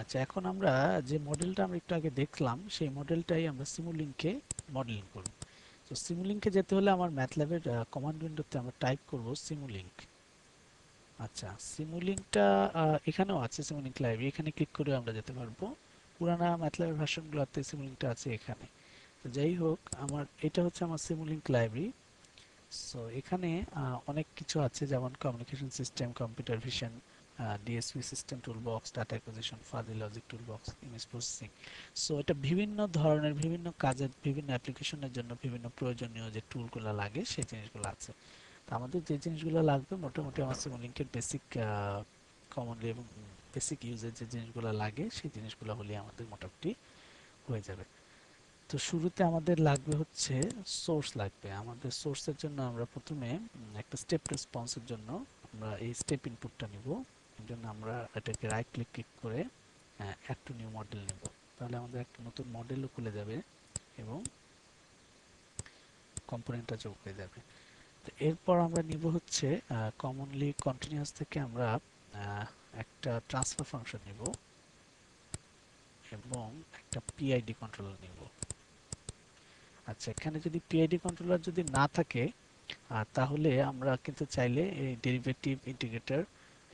আচ্ছা এখন আমরা যে মডেলটা আমরা একটু আগে দেখলাম, সেই মডেলটাই আমরা সিমুলিংকে মডেলিং করব। তো সিমুলিংকে যেতে হলে আমার ম্যাথল্যাবের কমান্ড উইন্ডোতে আমরা টাইপ করব সিমুলিংক আচ্ছা সিমুলিংকটা এখানেও আছে সিমুলিংক লাইব্রেরি এখানে ক্লিক করে আমরা যেতে পারব। পুরানা ম্যাথল্যাবের ভার্সনগুলোতে সিমুলিংকটা আছে এখানে। তো যাই হোক, আমার, এটা হচ্ছে আমার সিমুলিংক লাইব্রেরি সো এখানে অনেক কিছু আছে, যেমন communication system computer vision DSP system toolbox data acquisition fuzzy logic toolbox image processing so এটা বিভিন্ন ধরনের, বিভিন্ন কাজের, বিভিন্ন অ্যাপ্লিকেশনের জন্য বিভিন্ন প্রয়োজনীয় যে টুলগুলো লাগে, সেই জিনিসগুলো আছে। তো আমাদের যে জিনিসগুলো লাগবে, মোটামুটি আমার সিমুলিংকের বেসিক কমনলি এবং বেসিক ইউজের যে জিনিসগুলো লাগে, সেই জিনিসগুলো হলে আমাদের মোটামুটি হয়ে যাবে। তো শুরুতে আমাদের লাগবে হচ্ছে সোর্স লাগবে। আমাদের সোর্সের জন্য আমরা প্রথমে একটা স্টেপ রেসপন্সের জন্য আমরা এই স্টেপ ইনপুটটা নিব। জন্য আমরা এটাকে রাইট ক্লিক ক্লিক করে অ্যাড টু নিউ মডেল নেব। তাহলে আমাদের একটা নতুন মডেলও খুলে যাবে এবং কম্পোনেন্টটা যোগ হয়ে যাবে। তো এরপর আমরা নিব হচ্ছে কমনলি থেকে আমরা একটা ট্রান্সফার ফাংশন নিব এবং একটা পিআইডি কন্ট্রোলার নিব। আচ্ছা এখানে যদি পিআইডি কন্ট্রোলার যদি না থাকে তাহলে আমরা কিন্তু চাইলে এই ডেরিভেটিভ ইন্টিগ্রেটর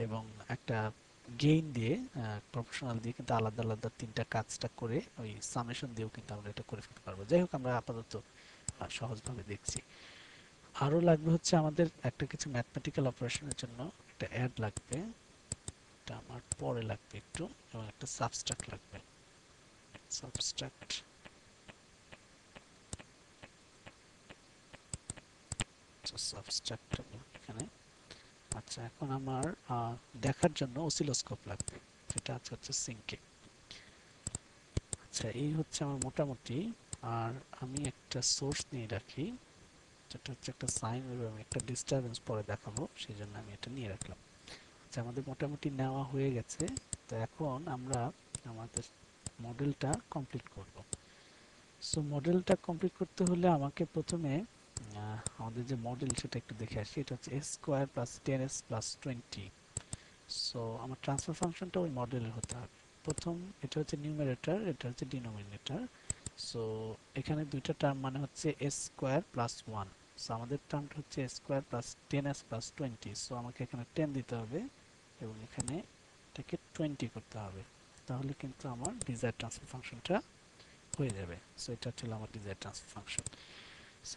এবং একটা গেইন দিয়ে প্রফেশনাল দিয়ে কিন্তু আলাদা আলাদা তিনটা কাজটা করে ওই সামেশন দিয়েও কিন্তু আমরা এটা করে ফেলতে পারব। যাই হোক, আমরা আপাতত সহজভাবে দেখছি। আরও লাগবে হচ্ছে আমাদের একটা কিছু ম্যাথমেটিক্যাল অপারেশনের জন্য একটা অ্যাড লাগবে। এটা আমার পরে লাগবে একটু, এবং একটা সাবস্ট্রাক্ট লাগবে। সাবস্ট্রাক্ট সাবস্ট্রাক্ট এখানে আচ্ছা এখন আমার দেখার জন্য অসিলোস্কোপ লাগবে। যেটা আছে হচ্ছে সিঙ্কে। আচ্ছা এই হচ্ছে আমার মোটামুটি, আর আমি একটা সোর্স নিয়ে রাখি, যেটা হচ্ছে একটা সাইন এবং একটা ডিস্টারবেন্স পরে দেখাবো সেই জন্য আমি এটা নিয়ে রাখলাম। আচ্ছা আমাদের মোটামুটি নেওয়া হয়ে গেছে। তো এখন আমরা আমাদের মডেলটা কমপ্লিট করব। সো, মডেলটা কমপ্লিট করতে হলে আমাকে প্রথমে আমাদের যে মডেল সেটা একটু দেখে আসি। এটা হচ্ছে S square plus ten S plus twenty so আমার ট্রান্সফার ফাংশনটা ওই মডেলের হতে হবে। প্রথম, এটা হচ্ছে নিউমারেটর এটা হচ্ছে ডিনোমিনেটার সো এখানে দুইটা টার্ম মানে হচ্ছে S square plus one so আমাদের টার্মটা হচ্ছে S square plus ten S plus twenty so আমাকে এখানে টেন দিতে হবে এবং এখানে এটাকে টোয়েন্টি করতে হবে। তাহলে কিন্তু আমার ডিজায়ার ট্রান্সফার ফাংশনটা হয়ে যাবে। সো এটা ছিল আমার ডিজায়ার ট্রান্সফার ফাংশন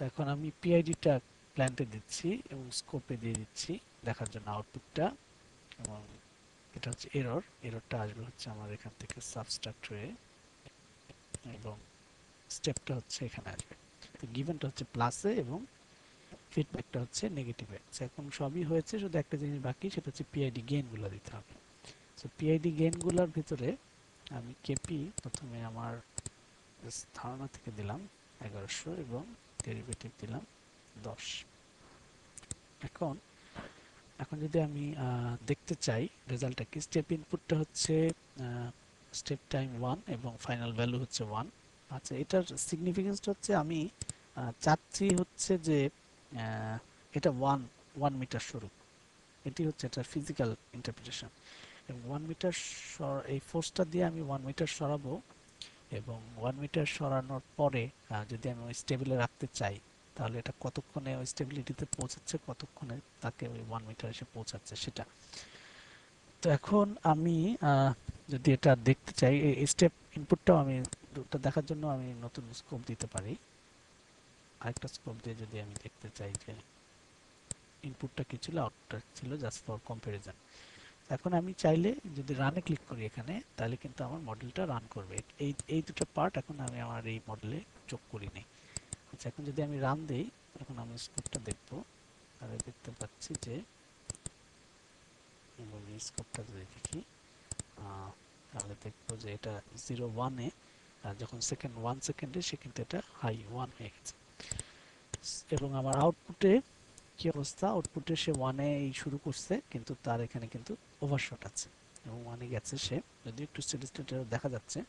এখন আমি পিআইডিটা প্ল্যান্টে দিচ্ছি এবং স্কোপে দিয়ে দিচ্ছি, দেখার জন্য আউটপুটটা এবং এটা হচ্ছে এরর এররটা আসবে হচ্ছে আমার এখান থেকে সাবস্ট্রাক্ট হয়ে। এবং স্টেপটা হচ্ছে এখানে আসবে। গিভেনটা হচ্ছে প্লাসে এবং ফিডব্যাকটা হচ্ছে নেগেটিভে এখন সবই হয়েছে, শুধু একটা জিনিস বাকি, সেটা হচ্ছে পিআইডি গেইনগুলো দিতে হবে। সো পিআইডি গেইনগুলোর ভিতরে আমি কেপি প্রথমে আমার ধারণা থেকে দিলাম এগারোশো এবং ডেরিভেটিভ দিলাম, দশ। এখন এখন যদি আমি দেখতে চাই রেজাল্টটা কি স্টেপ ইনপুটটা হচ্ছে স্টেপ টাইম ওয়ান এবং ফাইনাল ভ্যালু হচ্ছে ওয়ান আচ্ছা এটার সিগনিফিকেন্সটা হচ্ছে আমি চাচ্ছি হচ্ছে যে এটা ওয়ান ওয়ান মিটার স্বরূপ এটি হচ্ছে এটার ফিজিক্যাল ইন্টারপ্রিটেশন এবং ওয়ান মিটার এই ফোর্সটা দিয়ে আমি ওয়ান মিটার সরাবো এবং ওয়ান মিটার সরানোর পরে যদি আমি ওই স্টেবিলে রাখতে চাই, তাহলে এটা কতক্ষণে ওই স্টেবিলিটিতে পৌঁছাচ্ছে, কতক্ষণে তাকে ওই ওয়ান মিটার এসে পৌঁছাচ্ছে সেটা। তো এখন আমি যদি এটা দেখতে চাই এই স্টেপ ইনপুটটাও আমি ওটা দেখার জন্য আমি নতুন স্কোপ দিতে পারি। আরেকটা স্কোপ দিয়ে যদি আমি দেখতে চাই যে ইনপুটটা কি ছিল আউটপুটটা ছিল জাস্ট ফর কম্পারিজন এখন আমি চাইলে যদি রানে ক্লিক করি এখানে, তাহলে কিন্তু আমার মডেলটা রান করবে। এই এই দুটো পার্ট এখন আমি আমার এই মডেলে যোগ করিনি। আচ্ছা এখন যদি আমি রান দেই, এখন আমি স্কোপটা দেখব। তাহলে দেখতে পাচ্ছি যে স্কোপটা যদি দেখি তাহলে দেখব যে এটা জিরো ওয়ানে যখন সেকেন্ড ওয়ান সেকেন্ডে সে কিন্তু এটা হাই ওয়ান হয়ে গেছে। এবং আমার আউটপুটে কি অবস্থা? আউটপুটে সে ওয়ানে শুরু করছে, কিন্তু তার এখানে কিন্তু ওভারশট আছে। এবং ওয়ানে গেছে সে। যদি একটু স্টেডি স্টেটে দেখা যাচ্ছে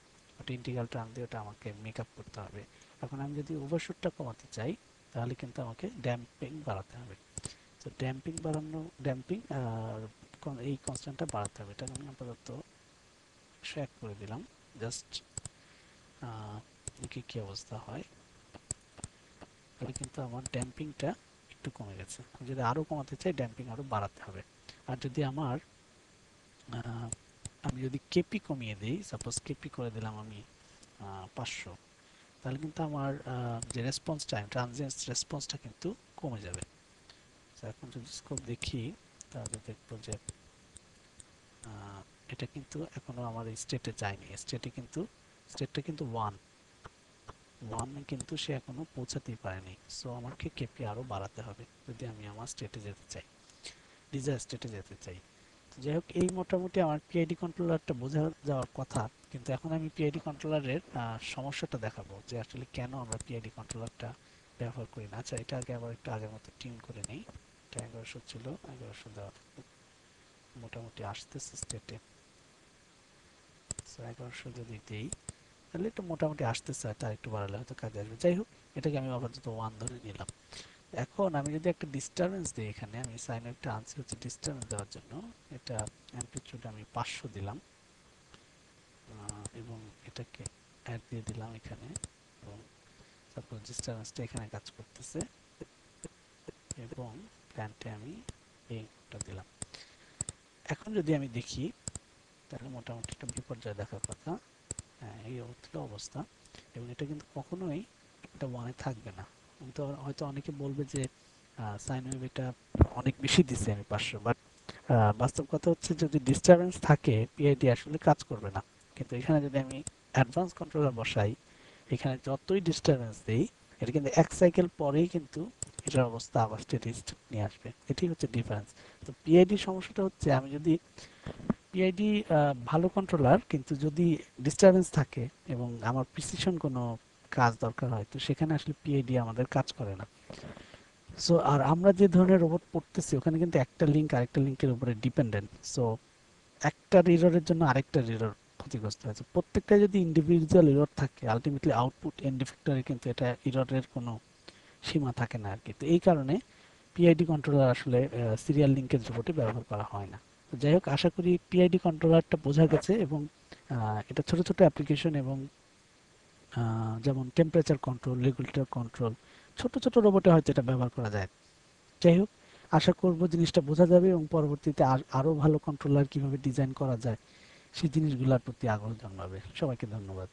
ওটা ইন্টিগ্রাল টার্ম দিয়ে ওটা আমাকে মেক আপ করতে হবে। এখন আমি যদি ওভারশুটটা কমাতে চাই, তাহলে কিন্তু আমাকে ড্যাম্পিং বাড়াতে হবে। তো ড্যাম্পিং বাড়ানো ড্যাম্পিং আর এই কনস্ট্যান্টটা বাড়াতে হবে। এটা আমি আপাতত এক করে দিলাম। জাস্ট দেখি কি অবস্থা হয়। তাহলে কিন্তু আমার ড্যাম্পিংটা একটু কমে গেছে। যদি আরও কমাতে চাই ড্যাম্পিং আরও বাড়াতে হবে। আর যদি আমার আমি যদি কেপি কমিয়ে দিই সাপোজ কেপি করে দিলাম আমি পাঁচশো, তাহলে কিন্তু আমার যে রেসপন্স টাইম ট্রানজিয়েন্স রেসপন্সটা কিন্তু কমে যাবে। এখন যদি স্কোপ দেখি, তাহলে দেখব যে এটা কিন্তু এখনও আমার স্টেটে যায়নি। স্টেটে কিন্তু স্টেটটা কিন্তু ওয়ান ওয়ানে কিন্তু সে এখনও পৌঁছাতেই পারেনি। সো আমাকে কেপি আরও বাড়াতে হবে যদি আমি আমার স্টেটে যেতে চাই। ডিজায়ার স্টেটে যেতে চাই। যাই হোক এই মোটামুটি আমার পিআইডি কন্ট্রোলারটা বোঝা যাওয়ার কথা। কিন্তু এখন আমি পিআইডি কন্ট্রোলারের সমস্যাটা দেখাবো যে আসলে কেন আমরা পিআইডি কন্ট্রোলারটা ব্যবহার করি না। আচ্ছা এটা আগে আবার একটু আগের মতো টিউন করে নেই। এটা এগারোশো ছিল, এগারোশো দেওয়া মোটামুটি আসতেছে স্টেটে এগারোশো যদি দিই তাহলে একটু মোটামুটি আসতেছে আর একটু বাড়ালে হয়তো কাজে আসবে। যাই হোক, এটাকে আমি আপাতত ওয়ান ধরে নিলাম। এখন আমি যদি একটা ডিস্টারবেন্স দিই এখানে, আমি সাইন একটা আনসার হচ্ছে ডিস্টারবেন্স দেওয়ার জন্য। এটা অ্যাম্পলিটিউড আমি পাঁচশো দিলাম। এবং এটাকে অ্যাড দিয়ে দিলাম এখানে। এবং তারপর ডিস্টারবেন্সটা এখানে কাজ করতেছে। এবং প্ল্যানটে আমি এইটা দিলাম। এখন যদি আমি দেখি, তাহলে মোটামুটি একটা বিপর্যয় দেখার কথা। এই হলো অবস্থা এবং এটা কিন্তু কখনোই এটা ওয়ানে থাকবে না। তো হয়তো অনেকে বলবে যে সাইন ওয়েভ এটা অনেক বেশি দিছে আমি পাঁচশো বাট বাস্তব কথা হচ্ছে যদি ডিস্টারবেন্স থাকে পিআইডি আসলে কাজ করবে না। কিন্তু এখানে যদি আমি অ্যাডভান্স কন্ট্রোলার বসাই, এখানে যতই ডিস্টারবেন্স দিই, এটা কিন্তু এক সাইকেল পরেই কিন্তু এটার অবস্থা আবার স্টেটিস্ট নিয়ে আসবে। এটি হচ্ছে ডিফারেন্স তো পিআইডি সমস্যাটা হচ্ছে আমি যদি পিআইডি ভালো কন্ট্রোলার কিন্তু যদি ডিস্টারবেন্স থাকে এবং আমার প্রিসিশন কোনো কাজ দরকার হয়, তো সেখানে আসলে পিআইডি আমাদের কাজ করে না। সো আর আমরা যে ধরনের রোবট পড়তেছি, ওখানে কিন্তু একটা লিঙ্ক আরেকটা লিঙ্কের উপরে ডিপেন্ডেন্ট সো একটা রিররের জন্য আরেকটা রিরর ক্ষতিগ্রস্ত হয়েছে। প্রত্যেকটা যদি ইন্ডিভিজুয়াল ইরর থাকে আলটিমেটলি আউটপুট এন্ড ইফেক্টরে কিন্তু এটা ইররের কোনো সীমা থাকে না আর কি তো এই কারণে পিআইডি কন্ট্রোলার আসলে সিরিয়াল লিঙ্কের রোবটে ব্যবহার করা হয় না। যাই হোক, আশা করি পিআইডি কন্ট্রোলারটা বোঝা গেছে এবং এটা ছোট ছোট অ্যাপ্লিকেশন এবং যেমন টেম্পারেচার কন্ট্রোল রেগুলেটর কন্ট্রোল ছোট ছোট রোবটে হয়তো এটা ব্যবহার করা যায়। যাই হোক, আশা করব জিনিসটা বোঝা যাবে এবং পরবর্তীতে আরও ভালো কন্ট্রোলার কীভাবে ডিজাইন করা যায়, সেই জিনিসগুলোর প্রতি আগ্রহ জন্মাবে। সবাইকে ধন্যবাদ।